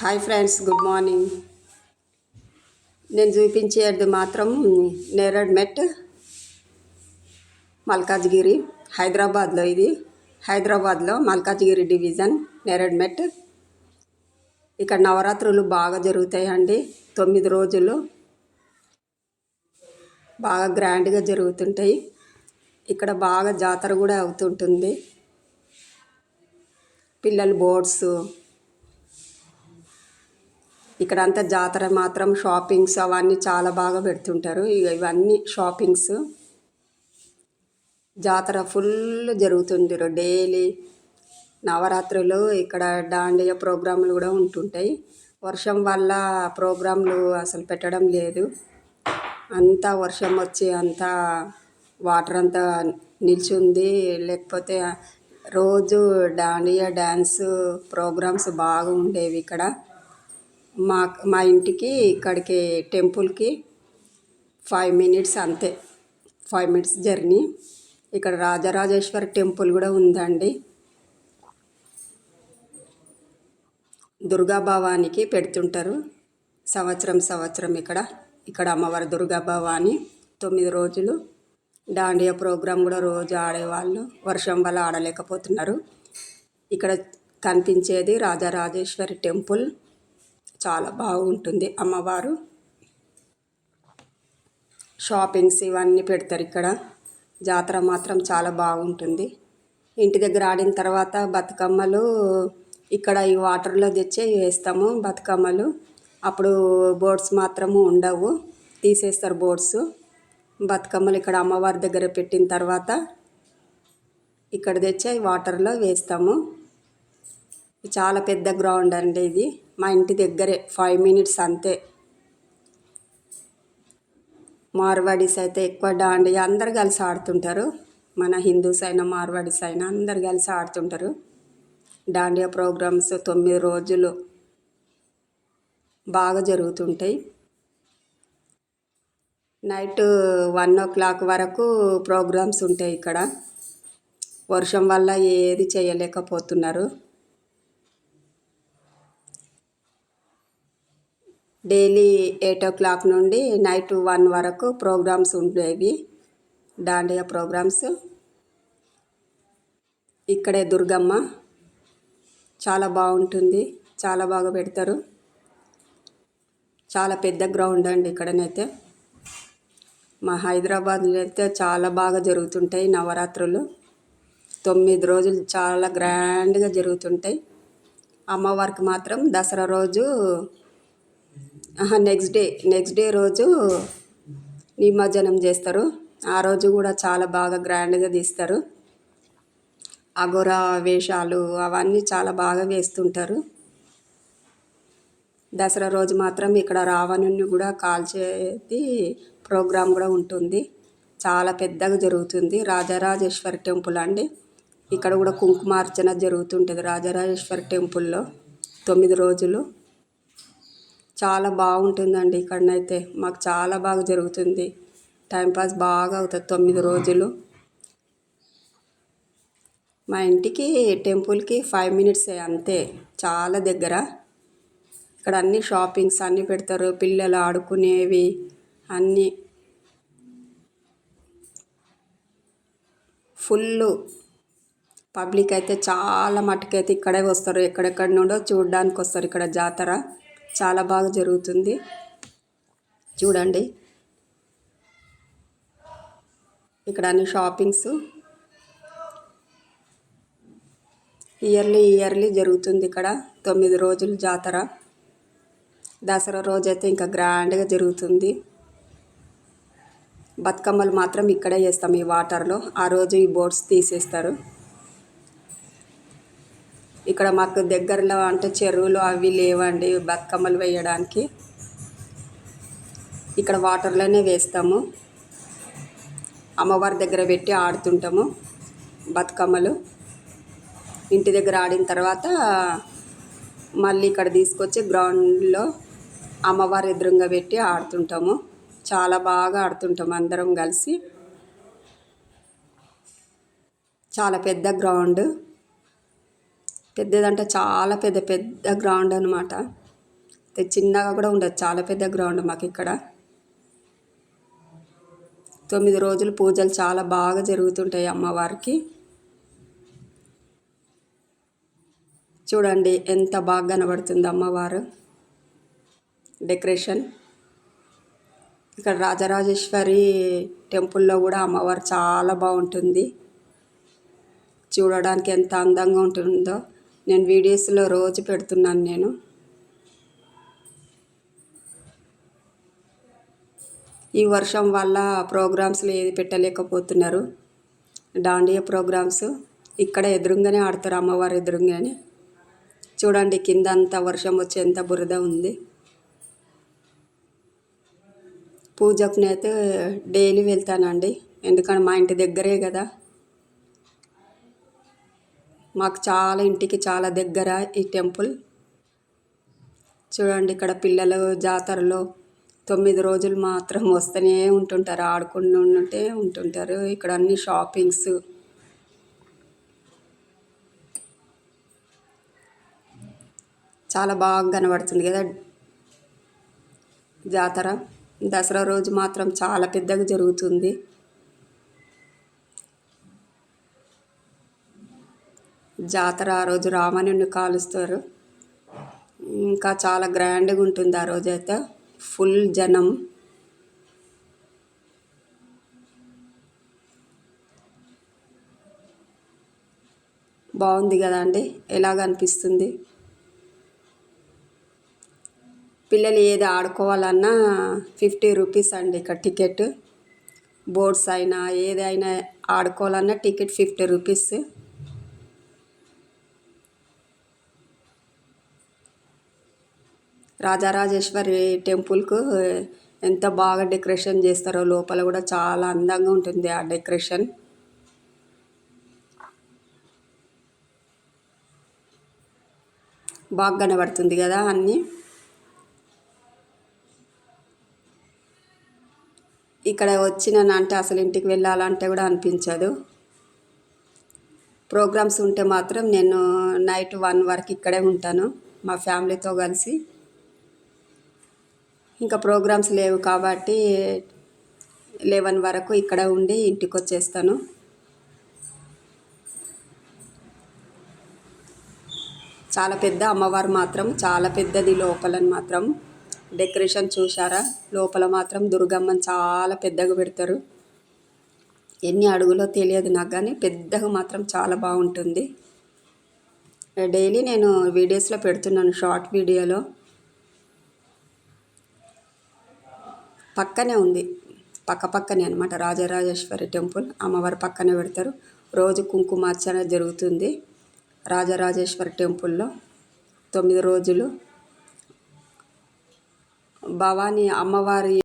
Hi friends good morning నేను చూపించేది మాత్రం నేరడ్ మెట్ మల్కాజ్గిరి హైదరాబాద్లో ఇది. హైదరాబాద్లో మల్కాజ్గిరి డివిజన్ నేరడ్ మెట్. ఇక్కడ నవరాత్రులు బాగా జరుగుతాయండి. తొమ్మిది రోజులు బాగా గ్రాండ్గా జరుగుతుంటాయి. ఇక్కడ బాగా జాతర కూడా అవుతుంటుంది. పిల్లలు బోర్డ్స్ ఇక్కడ అంతా జాతర మాత్రం షాపింగ్స్ అవన్నీ చాలా బాగా పెడుతుంటారు. ఇక ఇవన్నీ షాపింగ్స్. జాతర ఫుల్ జరుగుతుంది డైలీ. నవరాత్రులు ఇక్కడ దాండియా ప్రోగ్రాంలు కూడా ఉంటుంటాయి. వర్షం వల్ల ప్రోగ్రాంలు అసలు పెట్టడం లేదు. అంతా వర్షం వచ్చి అంతా వాటర్ అంతా నిల్చుంది. లేకపోతే రోజు దాండియా డ్యాన్స్ ప్రోగ్రామ్స్ బాగా ఉండేవి ఇక్కడ. మా మా ఇంటికి ఇక్కడికి టెంపుల్కి ఫైవ్ మినిట్స్ అంతే. Five minutes journey. ఇక్కడ రాజరాజేశ్వరి టెంపుల్ కూడా ఉందండి. దుర్గా భవానికి పెడుతుంటారు. సంవత్సరం సంవత్సరం ఇక్కడ. ఇక్కడ అమ్మవారి దుర్గా భవాని తొమ్మిది రోజులు దాండియా ప్రోగ్రాం కూడా రోజు ఆడేవాళ్ళు. వర్షం వల్ల ఆడలేకపోతున్నారు. ఇక్కడ కనిపించేది రాజరాజేశ్వరి టెంపుల్. చాలా బాగుంటుంది అమ్మవారు. షాపింగ్స్ ఇవన్నీ పెడతారు ఇక్కడ. జాతర మాత్రం చాలా బాగుంటుంది. ఇంటి దగ్గర ఆడిన తర్వాత బతుకమ్మలు ఇక్కడ ఈ వాటర్లో తెచ్చి వేస్తాము బతుకమ్మలు. అప్పుడు బోర్డ్స్ మాత్రము ఉండవు. తీసేస్తారు బోర్డ్స్. బతుకమ్మలు ఇక్కడ అమ్మవారి దగ్గర పెట్టిన తర్వాత ఇక్కడ తెచ్చి వాటర్లో వేస్తాము. చాలా పెద్ద గ్రౌండ్ అండి ఇది. మా ఇంటి దగ్గరే ఫైవ్ మినిట్స్ అంతే. మార్వాడీస్ అయితే ఎక్కువ డాండి అందరు కలిసి ఆడుతుంటారు. మన హిందూస్ అయినా మార్వాడీస్ అయినా అందరు కలిసి ఆడుతుంటారు. డాండియా ప్రోగ్రామ్స్ తొమ్మిది రోజులు బాగా జరుగుతుంటాయి. నైట్ వన్ ఓ క్లాక్ వరకు ప్రోగ్రామ్స్ ఉంటాయి ఇక్కడ. వర్షం వల్ల ఏది చేయలేకపోతున్నారు. డైలీ ఎయిట్ ఓ క్లాక్ నుండి నైట్ వన్ వరకు ప్రోగ్రామ్స్ ఉండేవి. దాండియా ప్రోగ్రామ్స్. ఇక్కడే దుర్గమ్మ. చాలా బాగుంటుంది. చాలా బాగా పెడతారు. చాలా పెద్ద గ్రౌండ్ అండి ఇక్కడనైతే. మా హైదరాబాద్లో అయితే చాలా బాగా జరుగుతుంటాయి నవరాత్రులు. తొమ్మిది రోజులు చాలా గ్రాండ్గా జరుగుతుంటాయి. అమ్మవారికి మాత్రం దసరా రోజు నెక్స్ట్ డే నెక్స్ట్ డే రోజు నిమజ్జనం చేస్తారు. ఆ రోజు కూడా చాలా బాగా గ్రాండ్గా తీస్తారు. అగోరా వేషాలు అవన్నీ చాలా బాగా వేస్తుంటారు. దసరా రోజు మాత్రం ఇక్కడ రావణుని కూడా కాల్చేది ప్రోగ్రాం కూడా ఉంటుంది. చాలా పెద్దగా జరుగుతుంది. రాజరాజేశ్వరి టెంపుల్ అండి. ఇక్కడ కూడా కుంకుమార్చన జరుగుతుంటుంది రాజరాజేశ్వరి టెంపుల్లో తొమ్మిది రోజులు. చాలా బాగుంటుందండి ఇక్కడనైతే. మాకు చాలా బాగా జరుగుతుంది. టైంపాస్ బాగా అవుతుంది తొమ్మిది రోజులు. మా ఇంటికి టెంపుల్కి ఫైవ్ మినిట్స్ అంతే. చాలా దగ్గర. ఇక్కడ అన్ని షాపింగ్స్ అన్నీ పెడతారు. పిల్లలు ఆడుకునేవి అన్నీ. ఫుల్ పబ్లిక్ అయితే చాలా మటుకైతే ఇక్కడే వస్తారు. ఎక్కడెక్కడ నుండో చూడడానికి వస్తారు ఇక్కడ జాతర. చాలా బాగా జరుగుతుంది. చూడండి. ఇక్కడ అన్ని షాపింగ్స్. ఇయర్లీ ఇయర్లీ జరుగుతుంది ఇక్కడ తొమ్మిది రోజులు జాతర. దసరా రోజైతే ఇంకా గ్రాండ్గా జరుగుతుంది. బతుకమ్మలు మాత్రం ఇక్కడే చేస్తాం ఈ వాటర్లో. ఆ రోజు ఈ బోట్స్ తీసేస్తారు. ఇక్కడ మాకు దగ్గరలో అంటే చెరువులు అవి లేవండి బతుకమ్మలు వేయడానికి. ఇక్కడ వాటర్లోనే వేస్తాము. అమ్మవారి దగ్గర పెట్టి ఆడుతుంటాము బతుకమ్మలు. ఇంటి దగ్గర ఆడిన తర్వాత మళ్ళీ ఇక్కడ తీసుకొచ్చి గ్రౌండ్లో అమ్మవారి ఎదురుగా పెట్టి ఆడుతుంటాము. చాలా బాగా ఆడుతుంటాము అందరం కలిసి. చాలా పెద్ద గ్రౌండ్. పెద్దదంటే చాలా పెద్ద పెద్ద గ్రౌండ్ అనమాట చిన్నగా కూడా ఉండదు చాలా పెద్ద గ్రౌండ్ మాకు ఇక్కడ తొమ్మిది రోజులు పూజలు చాలా బాగా జరుగుతుంటాయి అమ్మవారికి. చూడండి ఎంత బాగా కనబడుతుంది అమ్మవారు. డెకరేషన్. ఇక్కడ రాజరాజేశ్వరి టెంపుల్లో కూడా అమ్మవారు చాలా బాగుంటుంది. చూడడానికి ఎంత అందంగా ఉంటుందో. నేను వీడియోస్లో రోజు పెడుతున్నాను నేను. ఈ వర్షం వల్ల ప్రోగ్రామ్స్లో ఏది పెట్టలేకపోతున్నారు. దాండియా ప్రోగ్రామ్స్. ఇక్కడ ఎదురుగానే ఆడతారు అమ్మవారు ఎదురుగానే. చూడండి కింద అంతా వర్షం వచ్చి ఎంత బురద ఉంది. పూజకు అయితే డైలీ వెళ్తానండి. ఎందుకంటే మా ఇంటి దగ్గరే కదా. మాకు చాలా ఇంటికి చాలా దగ్గర ఈ టెంపుల్. చూడండి ఇక్కడ పిల్లలు జాతరలో తొమ్మిది రోజులు మాత్రం వస్తూనే ఉంటుంటారు ఆడుకుంటూ ఉంటే ఉంటుంటారు. ఇక్కడ అన్ని షాపింగ్స్. చాలా బాగా కనబడుతుంది కదా జాతర. దసరా రోజు మాత్రం చాలా పెద్దగా జరుగుతుంది. జాతర ఆ రోజు రామనుని కాలుస్తారు. ఇంకా చాలా గ్రాండ్గా ఉంటుంది ఆ రోజైతే ఫుల్ జనం. బాగుంది కదా అండి? ఎలాగ అనిపిస్తుంది? పిల్లలు ఏది ఆడుకోవాలన్నా ఫిఫ్టీ రూపీస్ అండి ఇక్కడ టికెట్. బోర్డ్స్ అయినా ఏదైనా ఆడుకోవాలన్నా టికెట్ ఫిఫ్టీ రూపీస్. రాజరాజేశ్వరి టెంపుల్కు ఎంత బాగా డెకరేషన్ చేస్తారో లోపల కూడా చాలా అందంగా ఉంటుంది ఆ డెకరేషన్. బాగా కనబడుతుంది కదా అన్నీ. ఇక్కడ వచ్చినానంటే అసలు ఇంటికి వెళ్ళాలంటే కూడా అనిపించదు. ప్రోగ్రామ్స్ ఉంటే మాత్రం నేను నైట్ వన్ వరకు ఇక్కడే ఉంటాను మా ఫ్యామిలీతో కలిసి. ఇంకా ప్రోగ్రామ్స్ లేవు కాబట్టి లెవెన్ వరకు ఇక్కడ ఉండి ఇంటికి వచ్చేస్తాను చాలా పెద్ద అమ్మవారు మాత్రం చాలా పెద్దది లోపలని మాత్రం. డెకరేషన్ చూశారా? లోపల మాత్రం దుర్గమ్మని చాలా పెద్దగా పెడతారు. ఎన్ని అడుగులో తెలియదు నాకు కానీ పెద్దగా మాత్రం చాలా బాగుంటుంది. డైలీ నేను వీడియోస్లో పెడుతున్నాను షార్ట్ వీడియోలో. పక్కనే ఉంది. పక్క పక్కనే అనమాట రాజరాజేశ్వరి టెంపుల్. అమ్మవారి పక్కనే పెడతారు. రోజు కుంకుమార్చన జరుగుతుంది. రాజరాజేశ్వరి టెంపుల్లో తొమ్మిది రోజులు భవానీ అమ్మవారి